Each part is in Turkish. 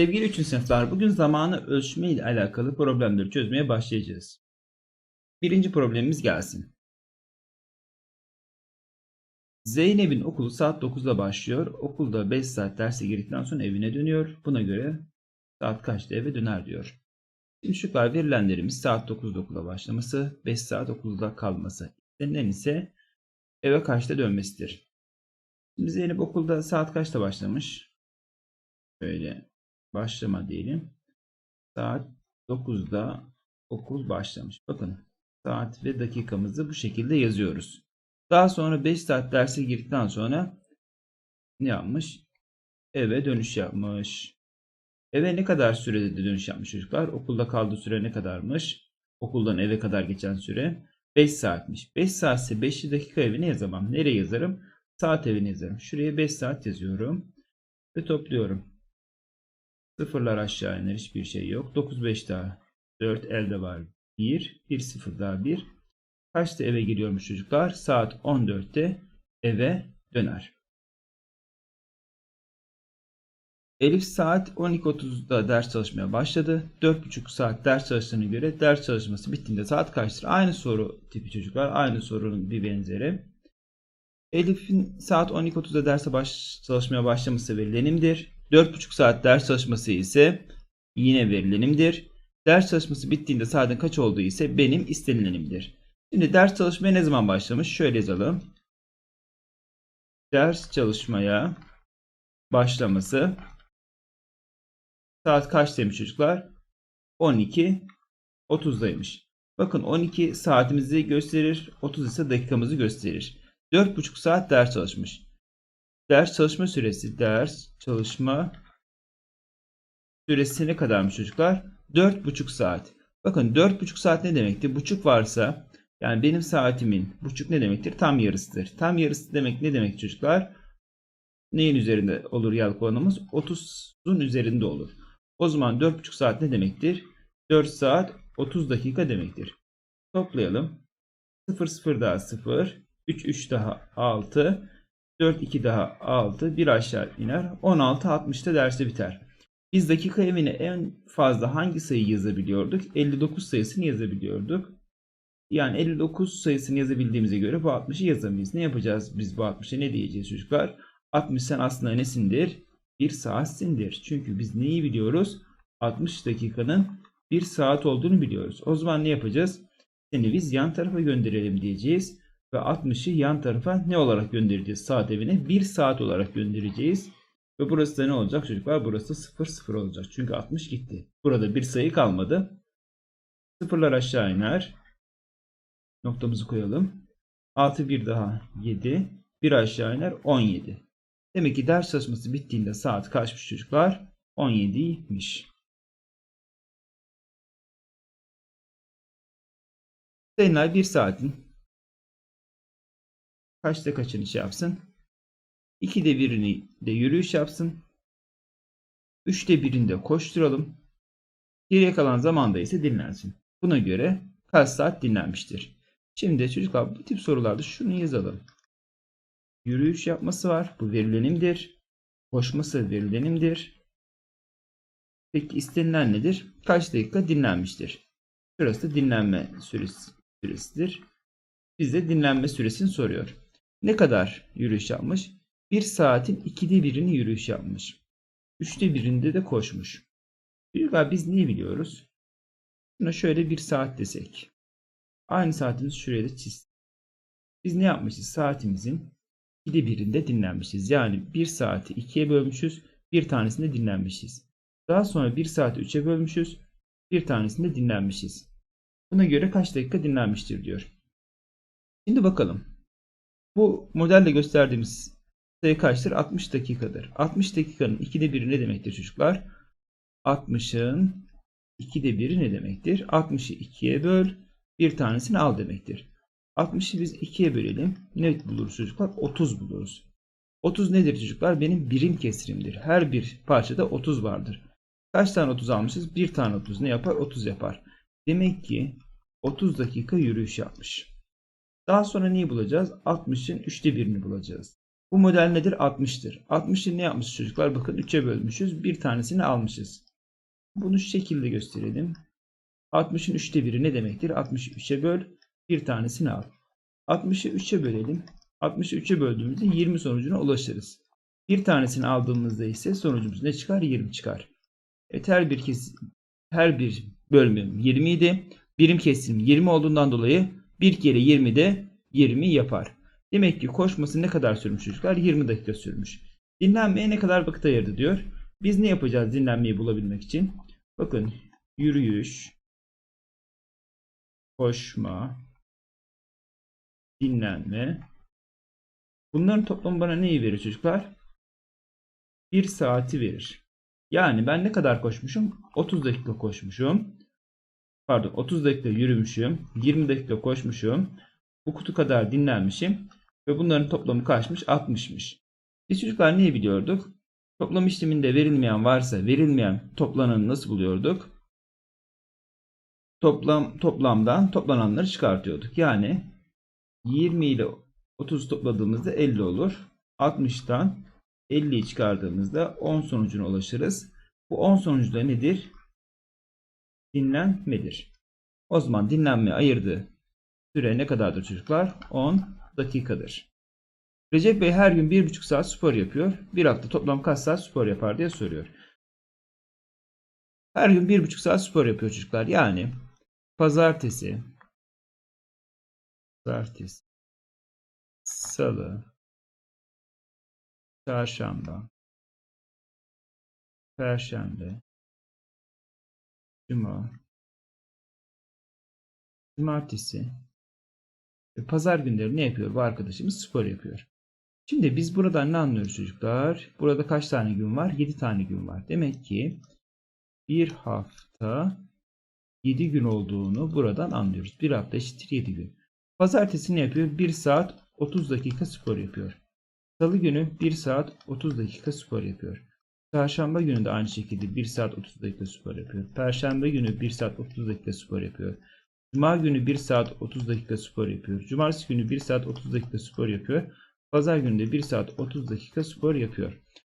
Sevgili 3. sınıflar, bugün zamanı ölçme ile alakalı problemleri çözmeye başlayacağız. Birinci problemimiz gelsin. Zeynep'in okulu saat 9'da başlıyor. Okulda 5 saat derse girdikten sonra evine dönüyor. Buna göre saat kaçta eve döner diyor. Şimdi şıklar verilenlerimiz saat 9'da okula başlaması, 5 saat okulda kalması. İstenilen ise eve kaçta dönmesidir. Şimdi Zeynep okulda saat kaçta başlamış? Şöyle başlama diyelim. Saat 9'da okul başlamış. Bakın saat ve dakikamızı bu şekilde yazıyoruz. Daha sonra 5 saat derse girdikten sonra ne yapmış? Eve dönüş yapmış. Eve ne kadar sürede de dönüş yapmış çocuklar? Okulda kaldığı süre ne kadarmış? Okuldan eve kadar geçen süre 5 saatmiş. 5 saatse 5 dakika evine yazamam. Nereye yazarım? Saat evine yazarım. Şuraya 5 saat yazıyorum. Ve topluyorum. Sıfırlar aşağı iner. Hiçbir şey yok. 9 5 daha. 4 elde var. 1. 1 0 daha 1. Kaçta eve geliyormuş çocuklar? Saat 14'te eve döner. Elif saat 12.30'da ders çalışmaya başladı. 4.5 saat ders çalıştığına göre ders çalışması bittiğinde saat kaçtır? Aynı soru tipi çocuklar. Aynı sorunun bir benzeri. Elif'in saat 12.30'da derse baş, çalışmaya başlaması verilenimdir. 4.5 saat ders çalışması ise yine verilenimdir. Ders çalışması bittiğinde saatin kaç olduğu ise benim istenilenimdir. Şimdi ders çalışmaya ne zaman başlamış? Şöyle yazalım. Ders çalışmaya başlaması saat kaç demiş çocuklar? 12 30'daymış. Bakın 12 saatimizi gösterir, 30 ise dakikamızı gösterir. 4,5 saat ders çalışmış. Ders çalışma süresi, ders çalışma süresi ne kadarmış çocuklar? 4,5 saat. Bakın 4,5 saat ne demekti? Buçuk varsa yani benim saatimin buçuk ne demektir? Tam yarısıdır. Tam yarısı demek ne demek çocuklar? Neyin üzerinde olur yalnız olanımız? 30'un üzerinde olur. O zaman 4,5 saat ne demektir? 4 saat 30 dakika demektir. Toplayalım. 0 0 daha 0. 3 3 daha 6. 4 2 daha 6. 1 aşağı iner. 16 60'ta dersi biter. Biz dakika evine en fazla hangi sayıyı yazabiliyorduk? 59 sayısını yazabiliyorduk. Yani 59 sayısını yazabildiğimize göre bu 60'ı yazamayız. Ne yapacağız biz bu 60'a ne diyeceğiz çocuklar? 60 sen aslında nesindir? 1 saatsindir. Çünkü biz neyi biliyoruz? 60 dakikanın 1 saat olduğunu biliyoruz. O zaman ne yapacağız? Seni biz yan tarafa gönderelim diyeceğiz. Ve 60'ı yan tarafa ne olarak göndereceğiz? Saat evine 1 saat olarak göndereceğiz. Ve burası da ne olacak çocuklar? Burası 0 0 olacak. Çünkü 60 gitti. Burada bir sayı kalmadı. Sıfırlar aşağı iner. Noktamızı koyalım. 6 bir daha 7. 1 aşağı iner 17. Demek ki ders çalışması bittiğinde saat kaçmış çocuklar? 17'ymiş. Seninler 1 saatin kaçta kaçını şey yapsın? 2'de birini de yürüyüş yapsın. 3'te birinde koşturalım. Geriye kalan zamanda ise dinlensin. Buna göre kaç saat dinlenmiştir? Şimdi çocuklar bu tip sorularda şunu yazalım. Yürüyüş yapması var. Bu verilenimdir. Koşması verilenimdir. Peki istenilen nedir? Kaç dakika dinlenmiştir? Şurası dinlenme süresi, süresidir. Bize dinlenme süresini soruyor. Ne kadar yürüyüş yapmış? 1 saatin 2'de birini yürüyüş yapmış. 3'te birinde de koşmuş. Çocuklar biz neyi biliyoruz? Buna şöyle 1 saat desek. Aynı saatimizi şuraya da çiz. Biz ne yapmışız? Saatimizin 2'de birinde dinlenmişiz. Yani 1 saati 2'ye bölmüşüz. Bir tanesinde dinlenmişiz. Daha sonra 1 saati 3'e bölmüşüz. Bir tanesinde dinlenmişiz. Buna göre kaç dakika dinlenmiştir diyor. Şimdi bakalım. Bu modelle gösterdiğimiz sayı kaçtır? 60 dakikadır. 60 dakikanın 2'de biri ne demektir çocuklar? 60'ın 2'de biri ne demektir? 60'ı 2'ye böl. Bir tanesini al demektir. 60'ı biz 2'ye bölelim. Ne buluruz çocuklar? 30 buluruz. 30 nedir çocuklar? Benim birim kesirimdir. Her bir parçada 30 vardır. Kaç tane 30 almışız? Bir tane 30 ne yapar? 30 yapar. Demek ki 30 dakika yürüyüş yapmış. Daha sonra neyi bulacağız? 60'ın 3'te birini bulacağız. Bu model nedir? 60'tır. 60'ı ne yapmışız çocuklar? Bakın 3'e bölmüşüz. Bir tanesini almışız. Bunu şu şekilde gösterelim. 60'ın 3'te biri ne demektir? 60'ı 3'e böl. Bir tanesini al. 60'ı 3'e bölelim. 60'ı 3'e böldüğümüzde 20 sonucuna ulaşırız. Bir tanesini aldığımızda ise sonucumuz ne çıkar? 20 çıkar. Evet her bir kes her bir bölümüm 20 idi. Birim kesim 20 olduğundan dolayı bir kere 20 de 20 yapar. Demek ki koşması ne kadar sürmüş çocuklar? 20 dakika sürmüş. Dinlenmeye ne kadar vakit ayırdı diyor. Biz ne yapacağız dinlenmeyi bulabilmek için? Bakın yürüyüş, koşma, dinlenme. Bunların toplamı bana neyi verir çocuklar? 1 saati verir. Yani ben ne kadar koşmuşum? 30 dakika koşmuşum. Pardon 30 dakika yürümüşüm. 20 dakika koşmuşum. Bu kutu kadar dinlenmişim. Ve bunların toplamı kaçmış? 60'mış. Biz çocuklar neyi biliyorduk? Toplam işleminde verilmeyen varsa verilmeyen toplananı nasıl buluyorduk? Toplam toplamdan toplananları çıkartıyorduk. Yani 20 ile 30 topladığımızda 50 olur. 60'tan 50'yi çıkardığımızda 10 sonucuna ulaşırız. Bu 10 sonucu da nedir? Dinlenmedir. O zaman dinlenme ayırdığı süre ne kadardır çocuklar? 10 dakikadır. Recep Bey her gün 1,5 saat spor yapıyor. Bir hafta toplam kaç saat spor yapar diye soruyor. Her gün 1,5 saat spor yapıyor çocuklar. Yani pazartesi, pazartesi, salı, çarşamba, perşembe, cuma, cumartesi ve pazar günleri ne yapıyor bu arkadaşımız? Spor yapıyor. Şimdi biz buradan ne anlıyoruz çocuklar? Burada kaç tane gün var? 7 tane gün var. Demek ki bir hafta 7 gün olduğunu buradan anlıyoruz. Bir hafta eşittir 7 gün. Pazartesi ne yapıyor? 1 saat 30 dakika spor yapıyor. Salı günü 1 saat 30 dakika spor yapıyor. Çarşamba günü de aynı şekilde 1 saat 30 dakika spor yapıyor. Perşembe günü 1 saat 30 dakika spor yapıyor. Cuma günü 1 saat 30 dakika spor yapıyor. Cumartesi günü 1 saat 30 dakika spor yapıyor. Pazar günü de 1 saat 30 dakika spor yapıyor.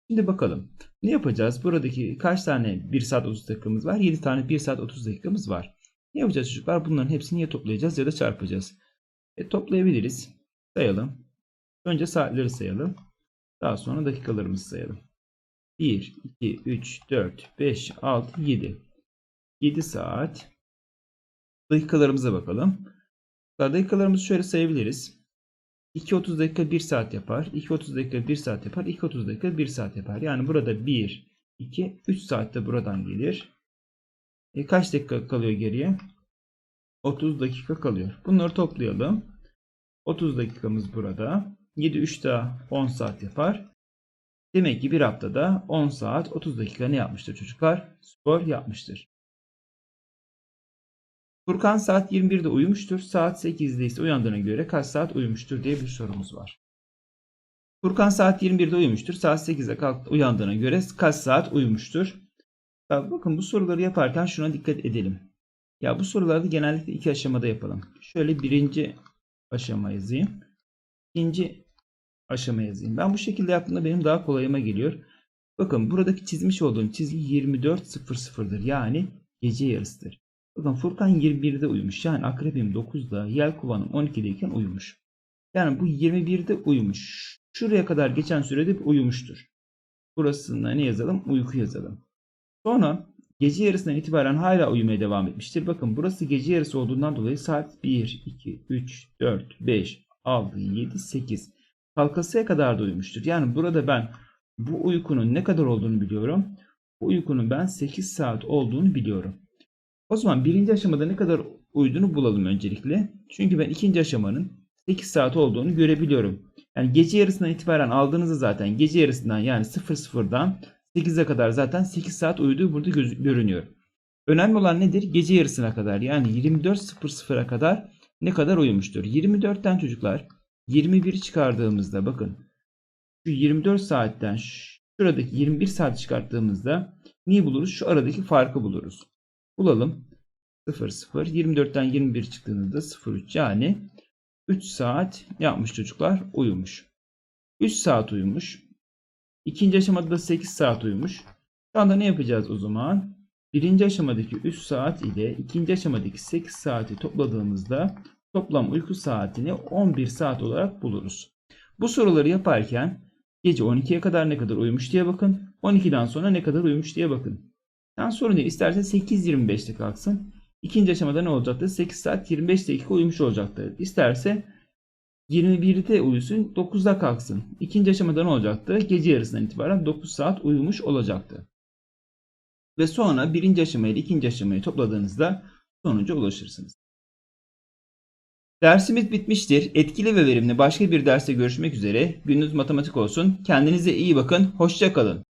Şimdi bakalım. Ne yapacağız? Buradaki kaç tane 1 saat 30 dakikamız var? 7 tane 1 saat 30 dakikamız var. Ne yapacağız çocuklar? Bunların hepsini ya toplayacağız ya da çarpacağız. E, toplayabiliriz. Sayalım. Önce saatleri sayalım. Daha sonra dakikalarımızı sayalım. 1, 2, 3, 4, 5, 6, 7. 7 saat. Dakikalarımıza bakalım. Dakikalarımızı şöyle sayabiliriz. 2.30 dakika 1 saat yapar. 2.30 dakika 1 saat yapar. 2.30 dakika 1 saat yapar. Yani burada 1, 2, 3 saatte buradan gelir. E kaç dakika kalıyor geriye? 30 dakika kalıyor. Bunları toplayalım. 30 dakikamız burada. 7, 3 daha 10 saat yapar. Demek ki bir haftada 10 saat 30 dakika ne yapmıştır çocuklar? Spor yapmıştır. Furkan saat 21'de uyumuştur. Saat 8'de ise uyandığına göre kaç saat uyumuştur diye bir sorumuz var. Furkan saat 21'de uyumuştur. Saat 8'de kalk uyandığına göre kaç saat uyumuştur? Bak, bakın bu soruları yaparken şuna dikkat edelim. Ya bu soruları genellikle iki aşamada yapalım. Şöyle birinci aşama yazayım. İkinci aşama yazayım. Ben bu şekilde yaptığımda benim daha kolayıma geliyor. Bakın buradaki çizmiş olduğum çizgi 24.00'dır. Yani gece yarısıdır. Bakın Furkan 21'de uyumuş. Yani akrebim 9'da, yelkovanım 12'deyken uyumuş. Yani bu 21'de uyumuş. Şuraya kadar geçen sürede uyumuştur. Burasında ne yazalım? Uyku yazalım. Sonra gece yarısından itibaren hala uyumaya devam etmiştir. Bakın burası gece yarısı olduğundan dolayı saat 1, 2, 3, 4, 5, 6, 7, 8. Kalkasıya kadar da uyumuştur. Yani burada ben bu uykunun ne kadar olduğunu biliyorum. Bu uykunun ben 8 saat olduğunu biliyorum. O zaman birinci aşamada ne kadar uyuduğunu bulalım öncelikle. Çünkü ben ikinci aşamanın 8 saat olduğunu görebiliyorum. Yani gece yarısından itibaren aldığınızda zaten gece yarısından yani 00'dan 8'e kadar zaten 8 saat uyuduğu burada görünüyor. Önemli olan nedir? Gece yarısına kadar yani 24.00'a kadar ne kadar uyumuştur? 24'ten çocuklar 21 çıkardığımızda bakın şu 24 saatten şuradaki 21 saat çıkarttığımızda neyi buluruz? Şu aradaki farkı buluruz. Bulalım. 0 0 24'ten 21 çıktığında 03 yani 3 saat yapmış çocuklar uyumuş. 3 saat uyumuş. İkinci aşamada da 8 saat uyumuş. Şu anda ne yapacağız o zaman? Birinci aşamadaki 3 saat ile ikinci aşamadaki 8 saati topladığımızda toplam uyku saatini 11 saat olarak buluruz. Bu soruları yaparken gece 12'ye kadar ne kadar uyumuş diye bakın. 12'den sonra ne kadar uyumuş diye bakın. Sen sorun değil. İsterse 8.25'te kalksın. İkinci aşamada ne olacaktı? 8 saat 25 dakika uyumuş olacaktı. İsterse 21'de uyusun 9'da kalksın. İkinci aşamada ne olacaktı? Gece yarısından itibaren 9 saat uyumuş olacaktı. Ve sonra birinci aşamayı ile ikinci aşamayı topladığınızda sonuca ulaşırsınız. Dersimiz bitmiştir. Etkili ve verimli başka bir derste görüşmek üzere. Gününüz matematik olsun. Kendinize iyi bakın. Hoşça kalın.